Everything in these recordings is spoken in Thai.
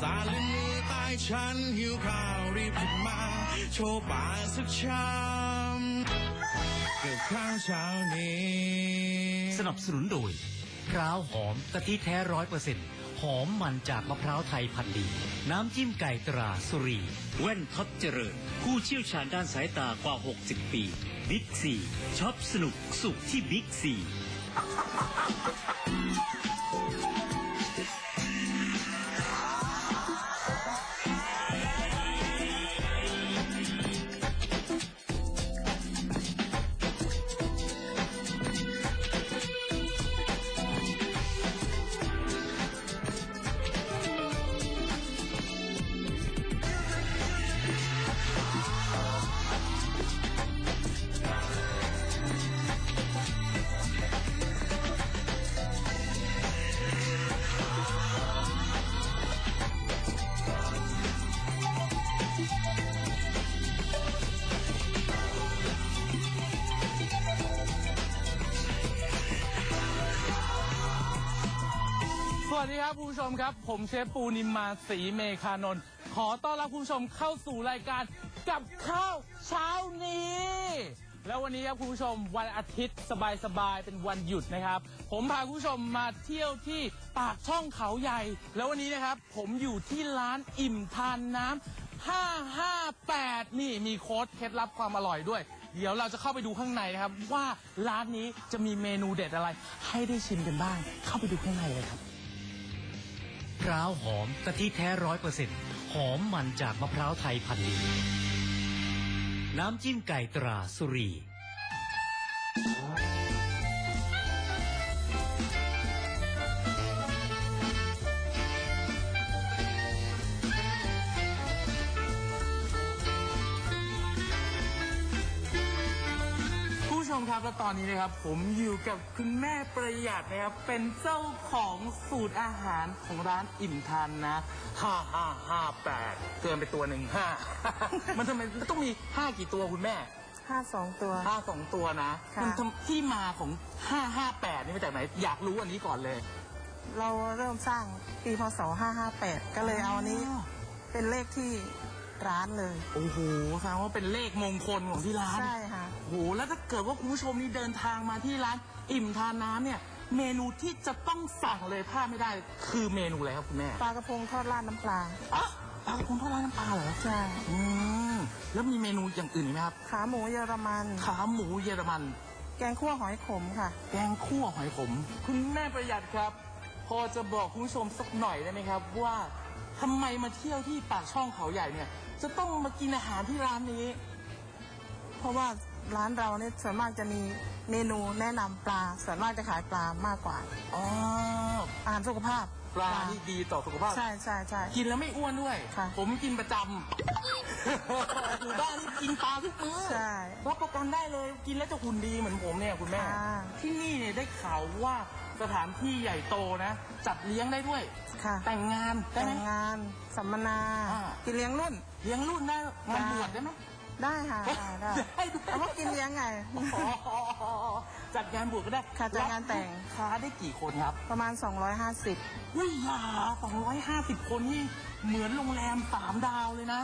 สานและเหนือใต้ฉันหิวข้าวรีบขึ้นมา โชว์ป่าสักชามกับข้าวเช้านี้ สนับสนุนโดยพร้าวหอมกะทิแท้ร้อยเปอร์เซ็นต์หอมมันจากมะพร้าวไทยพันธุ์ดี น้ำจิ้มไก่ตราสุรี แว่นท็อปเจริญ ผู้เชี่ยวชาญด้านสายตากว่า 60 ปีบิ๊กซีช็อปสนุกสุขที่บิ๊กซี ดีครับคุณผู้ชมครับ ผมเชฟปูนิมมาศรีเมคานนท์ขอต้อนรับคุณผู้ชมเข้าสู่รายการกับข้าวเช้านี้ แล้ววันนี้ครับคุณผู้ชมวันอาทิตย์สบายๆเป็นวันหยุดนะครับ ผมพาคุณผู้ชมมาเที่ยวที่ปากช่องเขาใหญ่ แล้ววันนี้นะครับผมอยู่ที่ร้านอิ่มทานน้ำ558 นี่มีโค้ดเคล็ดลับความอร่อยด้วยเดี๋ยวเราจะเข้าไปดูข้างในนะครับ ว่าร้านนี้จะมีเมนูเด็ดอะไร ให้ได้ชิมกันบ้าง เข้าไปดูข้างในเลยครับ พร้าวหอมกะทิแท้ร้อยเปอร์เซ็นต์หอมมันจากมะพร้าวไทยพันธุ์ดีน้ำจิ้มไก่ตราสุรี ผู้ชมครับและตอนนี้นะครับ ผมอยู่กับคุณแม่ประหยัดนะครับ เป็นเจ้าของสูตรอาหารของร้านอิ่มทานนะห้าห้าห้าแปดเกินไปตัวหนึ่งห้า มันทำไมมันต้องมีห้ากี่ตัวคุณแม่ห้าสองตัว ห้าสองตัวนะค่ะ มันทำที่มาของห้าห้าแปดนี่มาจากไหน อยากรู้อันนี้ก่อนเลยเราเริ่มสร้างปีพศ 558 ก็เลยเอาอันนี้เป็นเลขที่ร้านเลย โอ้โหแสดงว่าเป็นเลขมงคลของที่ร้าน ใช่ค่ะโอ้โหแล้วถ้าเกิดว่าคุณผู้ชมนี่เดินทางมาที่ร้านอิ่มทานน้ำเนี่ย เมนูที่จะต้องสั่งเลยพลาดไม่ได้ คือเมนูอะไรครับคุณแม่ปลากระพงทอดราดน้ำปลาอะปลากระพงทอดราดน้ำปลาเหรอใช่อืมแล้วมีเมนูอย่างอื่นอีกไหมครับ ขาหมูเยอรมัน ขาหมูเยอรมัน แกงคั่วหอยขมค่ะ แกงคั่วหอยขม คุณแม่ประหยัดครับ พอจะบอกคุณผู้ชมสักหน่อยได้ไหมครับ ว่าทำไมมาเที่ยวที่ปากช่องเขาใหญ่เนี่ย จะต้องมากินอาหารที่ร้านนี้ เพราะว่า ร้านเราเนี่ยส่วนมากจะมีเมนูแนะนำปลา ส่วนมากจะขายปลามากกว่า อ๋ออาหารสุขภาพปลาที่ดีต่อสุขภาพ ใช่ใช่ใช่ กินแล้วไม่อ้วนด้วย ค่ะ ผมกินประจำ อยู่บ้านนี่กินปลาทุกมื้อใช่ รับประกันได้เลยกินแล้วจะหุ่นดีเหมือนผมเนี่ยคุณแม่ ค่ะ ที่นี่เนี่ยได้ข่าวว่าสถานที่ใหญ่โตนะ จัดเลี้ยงได้ด้วย ค่ะแต่งงานได้แต่ไหม งงานสัมมนาอ่า กินเลี้ยงรุ่น เลี้ยงรุ่นได้งานบวชได้ไหม ได้ค่ะได้ได้ได้ด้วย เอาว่ากินเลี้ยงไงอ๋อจัดงานบวชก็ได้ค่ะจัดงานแต่ง รับลูกค้าได้กี่คนครับ ประมาณ 250วิยาสองร้อยห้าสิบคนนี่เหมือนโรงแรมสามดาวเลยนะ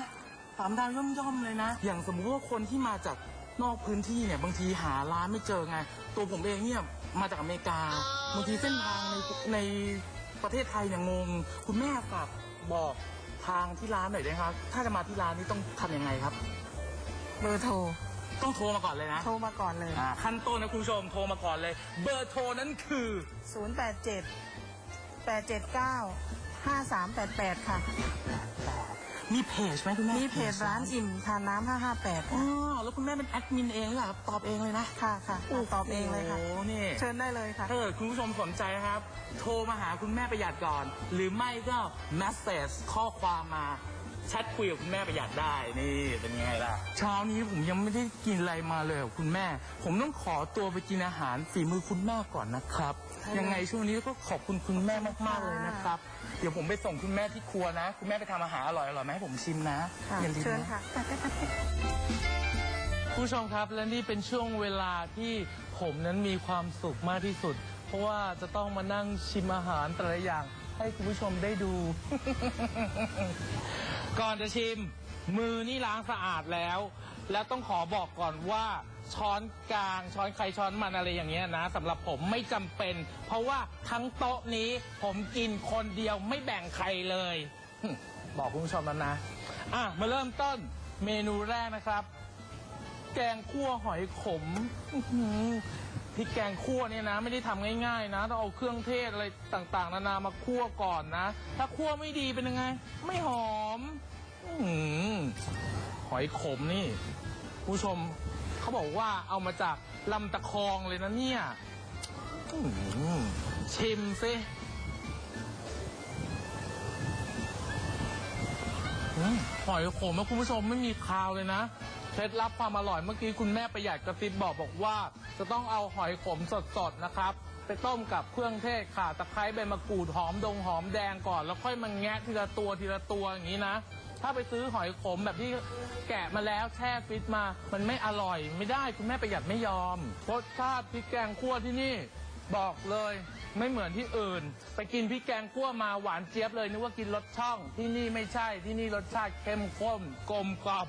สามดาวย่อมๆเลยนะ อย่างสมมุติว่าคนที่มาจากนอกพื้นที่เนี่ยบางทีหาร้านไม่เจอไง ตัวผมเองเนี่ยมาจากอเมริกาบางทีเส้นทางในในประเทศไทยเนี่ยงง คุณแม่ฝากบอกทางที่ร้านหน่อยได้ไหมครับ ถ้าจะมาที่ร้านนี่ต้องทำยังไงครับ เบอร์โทร ต้องโทรมาก่อนเลยนะโทรมาก่อนเลย อ่าขั้นต้นนะคุณผู้ชมโทรมาก่อนเลย เบอร์โทรนั้นคือ 087 879 5388 ค่ะ มีเพจไหมคุณแม่มีเพจร้านอิ่มทานน้ำ558อ๋ค่ะอแล้วคุณแม่เป็นแอดมินเองเหรอครับตอบเองเลยนะค่ะค่ะตอบเองเลยค่ะโอ้โหนี่ เชิญได้เลยค่ะ ถ้าเกิดคุณผู้ชมสนใจนะครับ โทรมาหาคุณแม่ประหยัดก่อน หรือไม่ก็ message ข้อความมา แชทคุยกับคุณแม่ประหยัดได้นี่เป็นยังไงล่ะ เช้านี้ผมยังไม่ได้กินอะไรมาเลยกับคุณแม่ ผมต้องขอตัวไปกินอาหารฝีมือคุณแม่ก่อนนะครับค่ะยังไงช่วงนี้ก็ขอบคุณคุณแม่มากๆเลยนะครับ เดี๋ยวผมไปส่งคุณแม่ที่ครัวนะ คุณแม่ไปทำอาหารอร่อยๆมาให้ผมชิมนะค่ะอย่าลืมเชิญนะ ค่ะ ผู้ชมครับและนี่เป็นช่วงเวลาที่ผมนั้นมีความสุขมากที่สุด เพราะว่าจะต้องมานั่งชิมอาหารแต่ละอย่างให้คุณผู้ชมได้ดู ก่อนจะชิม มือนี่ล้างสะอาดแล้ว แล้วต้องขอบอกก่อนว่าช้อนกลางช้อนใครช้อนมันอะไรอย่างเงี้ยนะสำหรับผมไม่จำเป็น เพราะว่าทั้งโต๊ะนี้ผมกินคนเดียวไม่แบ่งใครเลย บอกคุณผู้ชมแล้วนะ อะ มาเริ่มต้นเมนูแรกนะครับ แกงคั่วหอยขม พริกแกงคั่วเนี่ยนะไม่ได้ทำง่ายๆนะต้องเอาเครื่องเทศอะไรต่างๆ นานามาคั่วก่อนนะ ถ้าคั่วไม่ดีเป็นยังไง ไม่หอมอื้อหือหอยขมนี่ ผู้ชมเขาบอกว่าเอามาจากลำตะคองเลยนะเนี่ยอื้อหือชิมสิอืมหอยขมนะคุณผู้ชมไม่มีคาวเลยนะ เคล็ดลับความอร่อยเมื่อกี้คุณแม่ประหยัดกระซิบบอกบอกว่า จะต้องเอาหอยขมสดๆนะครับ ไปต้มกับเครื่องเทศข่าตะไคร้ใบมะกรูดหอมดงหอมแดงก่อน แล้วค่อยมาแงะทีละตัวทีละตัวอย่างนี้นะ ถ้าไปซื้อหอยขมแบบที่แกะมาแล้วแช่ฟิตมา มันไม่อร่อยไม่ได้คุณแม่ประหยัดไม่ยอมรสชาติพริกแกงคั่วที่นี่บอกเลยไม่เหมือนที่อื่น ไปกินพริกแกงคั่วมาหวานเจี๊ยบเลยนึกว่ากินรสช่องที่นี่ไม่ใช่ที่นี่รสชาติเข้มข้นกลมกล่อม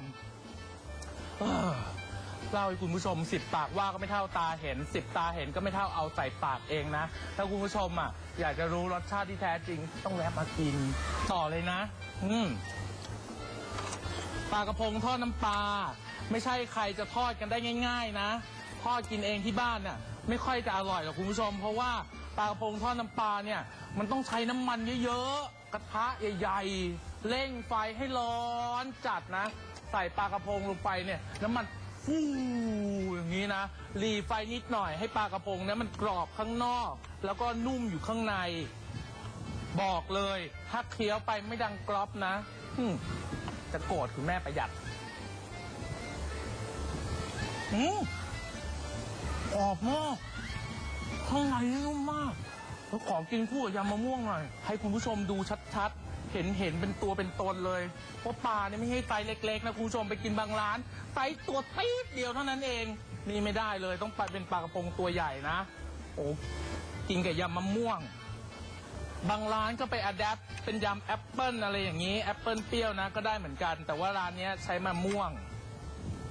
เล่าให้คุณผู้ชมสิบปากว่าก็ไม่เท่าตาเห็นสิบตาเห็นก็ไม่เท่าเอาใส่ปากเองนะ ถ้าคุณผู้ชมอะ อยากจะรู้รสชาติที่แท้จริง ต้องแวะมากิน ต่อเลยนะ อืมปลากระพงทอดน้ำปลาไม่ใช่ใครจะทอดกันได้ง่าย ๆ นะทอดกินเองที่บ้านน่ะ ไม่ค่อยจะอร่อยหรอกคุณผู้ชม เพราะว่าปลากระพงทอดน้ำปลาเนี่ย มันต้องใช้น้ำมันเยอะๆกระทะใหญ่ ๆเร่งไฟให้ร้อนจัดนะ ใส่ปลากระพงลงไปเนี่ยน้ำมันฟูอย่างนี้นะรีไฟนิดหน่อยให้ปลากระพงเนี่ยมันกรอบข้างนอก แล้วก็นุ่มอยู่ข้างใน บอกเลยถ้าเคี้ยวไปไม่ดังกรอบนะอืจะโกรธคุณแม่ประหยัดอืมกรอบมากข้างในนุ่มมากแล้วขอกินคู่กับยำมะม่วงหน่อย ให้คุณผู้ชมดูชัดๆ เห็นเห็นเป็นตัวเป็นตนเลยเพราะปลาเนี่ยไม่ให้ไซส์เล็กๆนะคุณผู้ชมไปกินบางร้านไซส์ตัวตีดเดียวเท่านั้นเอง นี่ไม่ได้เลยต้องไปเป็นปลากระพงตัวใหญ่นะโอ้กินกับยำมะม่วง บางร้านก็ไปอัดแอปเป็นยำแอปเปิลอะไรอย่างนี้แอปเปิลเปรี้ยวนะก็ได้เหมือนกัน แต่ว่าร้านนี้ใช้มะม่วง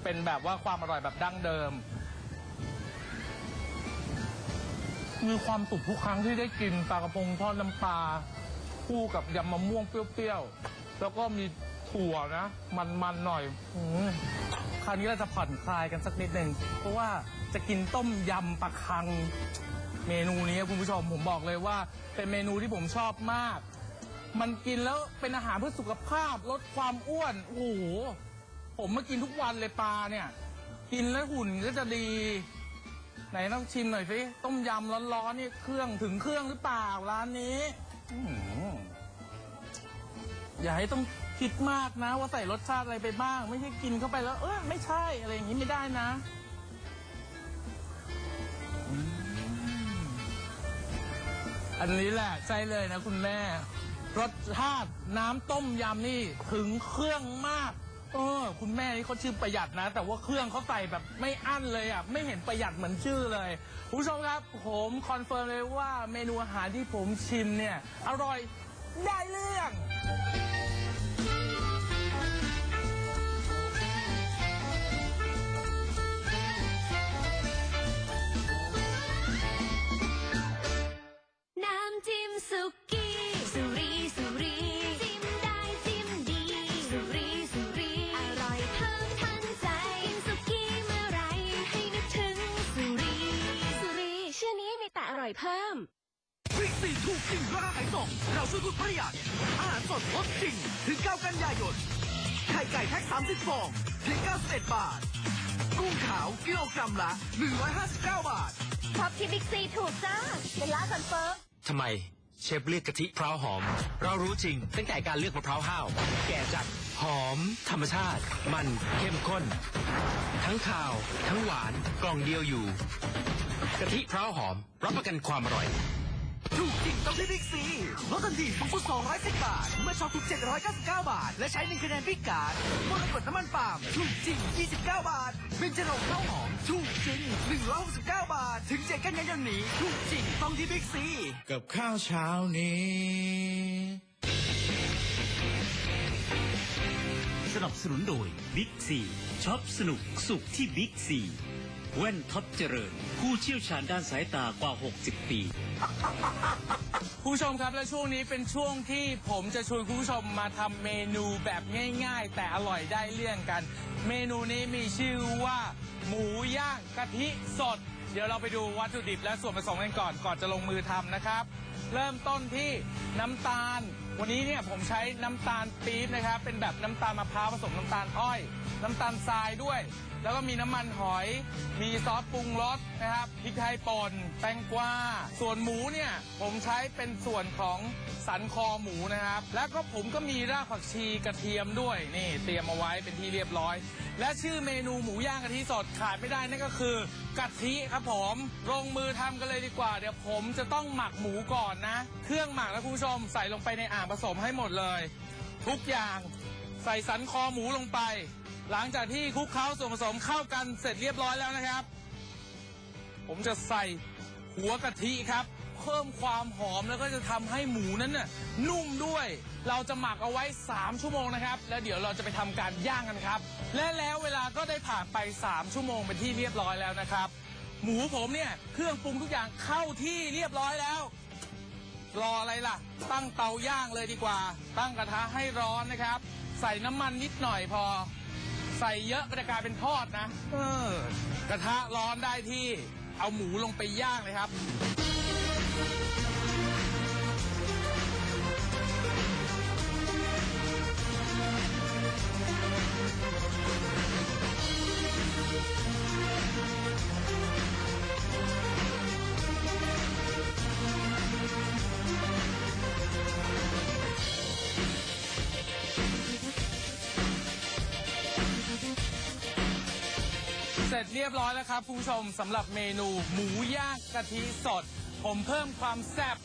เป็นแบบว่าความอร่อยแบบดั้งเดิมมีความสุขทุกครั้งที่ได้กินปลากระพงทอดน้ำปลา คู่กับยำมะม่วงเปรี้ยวๆ แล้วก็มีถั่วนะ มันๆหน่อยอมคราวนี้เราจะผ่อนคลายกันสักนิดหนึ่งเพราะว่าจะกินต้มยำปลาคัง เมนูนี้คุณผู้ชมผมบอกเลยว่า เป็นเมนูที่ผมชอบมาก มันกินแล้วเป็นอาหารเพื่อสุขภาพลดความอ้วนโอ้โหผมมากินทุกวันเลยปลาเนี่ย กินแล้วหุ่นก็จะดี ไหนต้องชิมหน่อยสิต้มยำร้อนๆนี่เครื่องถึงเครื่องหรือเปล่าร้านนี้ อื้อหืออย่าให้ต้องคิดมากนะ ว่าใส่รสชาติอะไรไปบ้าง ไม่ใช่กินเข้าไปแล้ว เออไม่ใช่อะไรอย่างนี้ไม่ได้นะอันนี้แหละใช่เลยนะคุณแม่ รสชาติน้ำต้มยำนี่ถึงเครื่องมาก เออคุณแม่นี่เขาชื่อประหยัดนะ แต่ว่าเครื่องเขาใส่แบบไม่อั้นเลยอะไม่เห็นประหยัดเหมือนชื่อเลยคุณผู้ชมครับ ผมคอนเฟิร์มเลยว่าเมนูอาหารที่ผมชิมเนี่ย อร่อยได้เรื่องน้ำจิ้มสุก เพิ่มบิ๊กซีถูกจริงราคาขายส่ง เราช่วยคุณประหยัดอาหารสดลดจริง ถึง 9 กันยายน ไข่ไก่แพ็ค30ฟองเพียง91บาท กุ้งขาวกิโลกรัมละ 159 บาทท็อปที่บิ๊กซีถูกจ้าเป็นร้านคอนเฟิร์มทำไมเชฟเลือกกะทิพร้าวหอม เรารู้จริง ตั้งแต่การเลือกมะพร้าวห้าว แก่จัด หอม ธรรมชาติ มันเข้มข้น ทั้งข่าว ทั้งหวานกล่องเดียวอยู่ กะทิพร้าวหอม รับประกันความอร่อย ถูกจริงต้องที่บิ๊กซีลดทันทีสูงสุด210 บาท เมื่อช็อปทุก799 บาท และใช้หนึ่งคะแนนพิการมรกตน้ำมันปาล์มถูกจริง 29 บาทเบญจรงค์ข้าวหอมถูกจริง 169 บาท ถึงเจ็ดกันยายนนี้ถูกจริงต้องที่บิ๊กซีกับข้าวเช้านี้สนับสนุนโดยบิ๊กซีช็อปสนุกสุขที่บิ๊กซี แว่นท็อปเจริญ ผู้เชี่ยวชาญด้านสายตากว่า 60 ปี คุณผู้ชมครับและช่วงนี้เป็นช่วงที่ผมจะชวนคุณผู้ชมมาทำเมนูแบบง่าย ๆ แต่อร่อยได้เลี่ยงกัน เมนูนี้มีชื่อว่า หมูย่างกะทิสด เดี๋ยวเราไปดูวัตถุดิบและส่วนผสมกันก่อนก่อนจะลงมือทำนะครับ เริ่มต้นที่น้ำตาล วันนี้เนี่ยผมใช้น้ำตาลปี๊บนะครับ เป็นแบบน้ำตาลมะพร้าวผสมน้ำตาลอ้อย น้ำตาลทรายด้วย แล้วก็มีน้ำมันหอย มีซอสปรุงรสนะครับพริกไทยป่นแตงกวาส่วนหมูเนี่ยผมใช้เป็นส่วนของสันคอหมูนะครับ แล้วก็ผมก็มีรากผักชีกระเทียมด้วยนี่เตรียมเอาไว้เป็นที่เรียบร้อย และชื่อเมนูหมูย่างกะทิสดขาดไม่ได้นั่นก็คือกะทิครับผมลงมือทำกันเลยดีกว่า เดี๋ยวผมจะต้องหมักหมูก่อนนะ เครื่องหมักนะคุณผู้ชมใส่ลงไปในอ่างผสมให้หมดเลย ทุกอย่างใส่สันคอหมูลงไป หลังจากที่คลุกเคล้าส่วนผสมเข้ากันเสร็จเรียบร้อยแล้วนะครับ ผมจะใส่หัวกะทิครับ เพิ่มความหอมแล้วก็จะทำให้หมูนั้นน่ะนุ่มด้วย เราจะหมักเอาไว้ 3 ชั่วโมงนะครับ แล้วเดี๋ยวเราจะไปทำการย่างกันครับ และแล้วเวลาก็ได้ผ่านไป 3 ชั่วโมงเป็นที่เรียบร้อยแล้วนะครับ หมูผมเนี่ยเครื่องปรุงทุกอย่างเข้าที่เรียบร้อยแล้ว รออะไรล่ะ ตั้งเตาย่างเลยดีกว่า ตั้งกระทะให้ร้อนนะครับ ใส่น้ำมันนิดหน่อยพอ ใส่เยอะก็จะกลายเป็นทอดนะเออกระทะร้อนได้ที่เอาหมูลงไปย่างเลยครับ เสร็จเรียบร้อยแล้วครับคุณผู้ชมสำหรับเมนูหมูย่างกะทิสด ผมเพิ่มความแซ่บ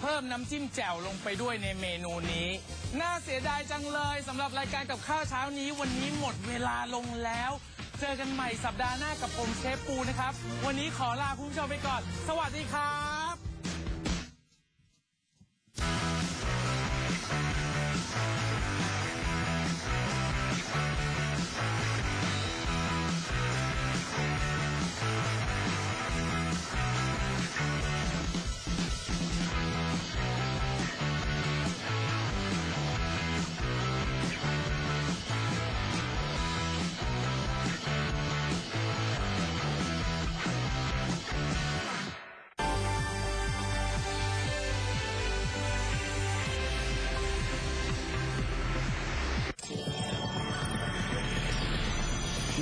เพิ่มน้ำจิ้มแจ่วลงไปด้วยในเมนูนี้ น่าเสียดายจังเลยสำหรับรายการกับข้าวเช้านี้ วันนี้หมดเวลาลงแล้ว เจอกันใหม่สัปดาห์หน้ากับผมเชฟปูนะครับ วันนี้ขอลาคุณผู้ชมไปก่อน สวัสดีครับ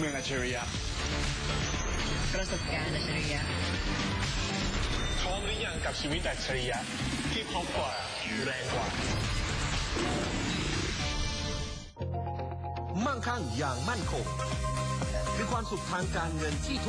เมืองอัจฉริยะ ประสบการณ์อัจฉริยะพร้อมหรือยังกับชีวิตอัจฉริยะ ที่พบกว่าแรงกว่า มั่งคั่งอย่างมั่นคงคือความสุขทางการเงินที่ทุก